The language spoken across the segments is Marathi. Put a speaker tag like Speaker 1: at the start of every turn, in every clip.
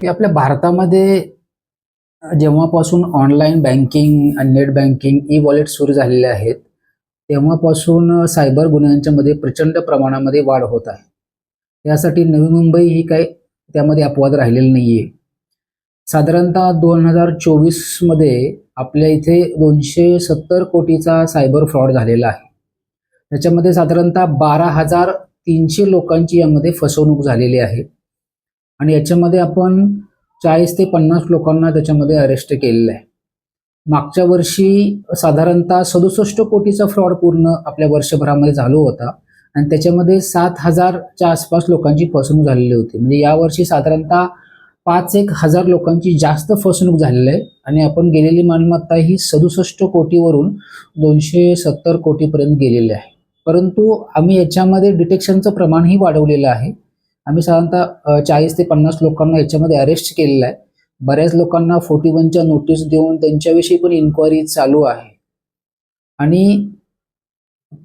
Speaker 1: की आपल्या भारतामध्ये जेव्हापासून online banking net banking e wallet सुरू झालेले आहेत तेव्हापासून सायबर गुन्ह्यांच्या मध्ये प्रचंड प्रमाणामध्ये वाढ होत आहे. त्यासाठी नवी मुंबई ही काही त्यामध्ये अपवाद राहिलेली नाही आहे साधारणतः दोन हजार चोवीसमध्ये आपल्या इथे दोनशे सत्तर कोटीचा सायबर फ्रॉड झालेला आहे. त्याच्यामध्ये साधारणतः बारा हजार तीनशे लोकांची यामध्ये फसवणूक झालेली आहे. आणि याच्यामध्ये आपण चाळीस ते पन्नास लोकांना त्याच्यामध्ये अरेस्ट केलेलं आहे. मागच्या वर्षी साधारणतः सदुसष्ट कोटीचा फ्रॉड पूर्ण आपल्या वर्षभरामध्ये झालो होता. आणि त्याच्यामध्ये सात हजारच्या आसपास लोकांची फसवणूक झालेली होती. म्हणजे यावर्षी साधारणतः पाच एक हजार लोकांची जास्त फसवणूक झालेली आहे. आणि आपण गेलेली मालमत्ता ही सदुसष्ट कोटीवरून दोनशे सत्तर कोटीपर्यंत गेलेली आहे. परंतु आम्ही याच्यामध्ये डिटेक्शनचं प्रमाणही वाढवलेलं आहे. आम्ही साधारणतः चाळीस ते पन्नास लोकांना याच्यामध्ये अरेस्ट केलेलं आहे. बऱ्याच लोकांना फोर्टी वनच्या नोटीस देऊन त्यांच्याविषयी पण इन्क्वायरी चालू आहे. आणि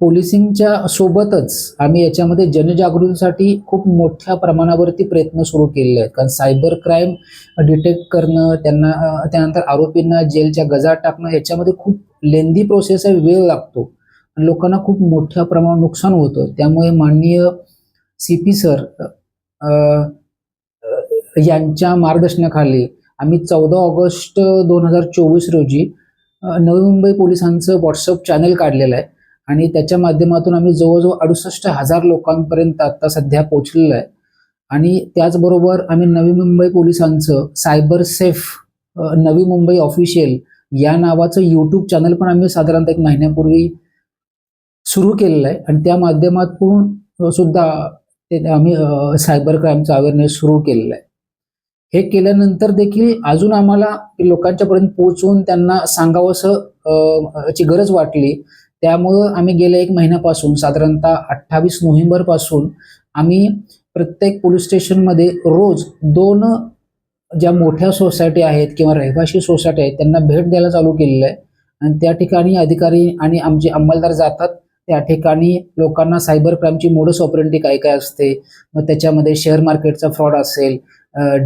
Speaker 1: पोलिसिंगच्या सोबतच आम्ही याच्यामध्ये जनजागृतीसाठी खूप मोठ्या प्रमाणावरती प्रयत्न सुरू केलेले आहेत. कारण सायबर क्राईम डिटेक्ट करणं त्यांना त्यानंतर आरोपींना जेलच्या गजात टाकणं याच्यामध्ये खूप लेंदी प्रोसेस आहे वेळ लागतो. आणि लोकांना खूप मोठ्या प्रमाणात नुकसान होतं. त्यामुळे माननीय सी पी सर यांच्या मार्गदर्शनाखाली आम्ही चौदा ऑगस्ट दोन हजार चोवीस रोजी नवी मुंबई पोलिसांचं व्हॉट्सअप चॅनल काढलेलं आहे आणि त्याच्या माध्यमातून आम्ही जवळजवळ अडुसष्ट हजार लोकांपर्यंत आता सध्या पोचलेलं आहे. आणि त्याचबरोबर आम्ही नवी मुंबई पोलिसांचं cyber safe Navi Mumbai official या नावाचं यूट्यूब चॅनल पण आम्ही साधारणतः एक महिन्यापूर्वी सुरू केलेलं आहे. आणि त्या माध्यमातून सुद्धा ते आम्ही सायबर क्राईमचा अवेअरनेस सुरू केलेला आहे. हे केल्यानंतर देखील अजून आम्हाला लोकांच्यापर्यंत पोहोचून पोहोचवून त्यांना सांगावंसं ची गरज वाटली. त्यामुळं आम्ही गेल्या एक महिन्यापासून साधारणतः अठ्ठावीस नोव्हेंबरपासून आम्ही प्रत्येक पोलीस स्टेशनमध्ये रोज दोन ज्या मोठ्या सोसायटी आहेत किंवा रहिवाशी सोसायटी आहेत त्यांना भेट द्यायला चालू केलेलं आहे. आणि त्या ठिकाणी अधिकारी आणि आमचे अंमलदार जातात. त्या ठिकाणी लोकांना सायबर क्राईमची मोडस ऑपरेंटी काय काय असते? मग त्याच्यामध्ये शेअर मार्केटचा फ्रॉड असेल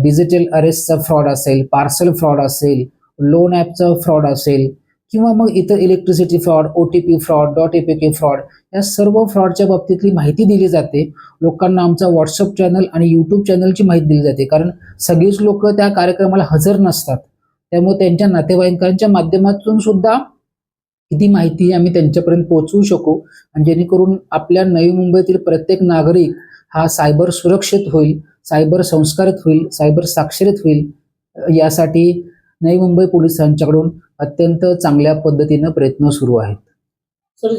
Speaker 1: डिजिटल अरेस्टचा फ्रॉड असेल पार्सल फ्रॉड असेल लोन ॲपचा फ्रॉड असेल किंवा मग इतर electricity fraud O T P fraud dot A P K fraud या सर्व फ्रॉडच्या बाबतीतली माहिती दिली जाते. लोकांना आमचा व्हॉट्सअप चॅनल आणि यूट्यूब चॅनलची माहिती दिली जाते. कारण सगळीच लोक त्या कार्यक्रमाला हजर नसतात. त्यामुळे त्यांच्या नातेवाईकांच्या माध्यमातून सुद्धा किती माहिती आम्ही त्यांच्यापर्यंत पोहोचवू शकू? आणि जेणेकरून आपल्या नवी मुंबईतील प्रत्येक नागरिक हा सायबर सुरक्षित होईल सायबर संस्कारित होईल सायबर साक्षरित होईल. यासाठी नवी मुंबई पोलिसांच्याकडून अत्यंत चांगल्या पद्धतीनं प्रयत्न सुरू आहेत.
Speaker 2: सर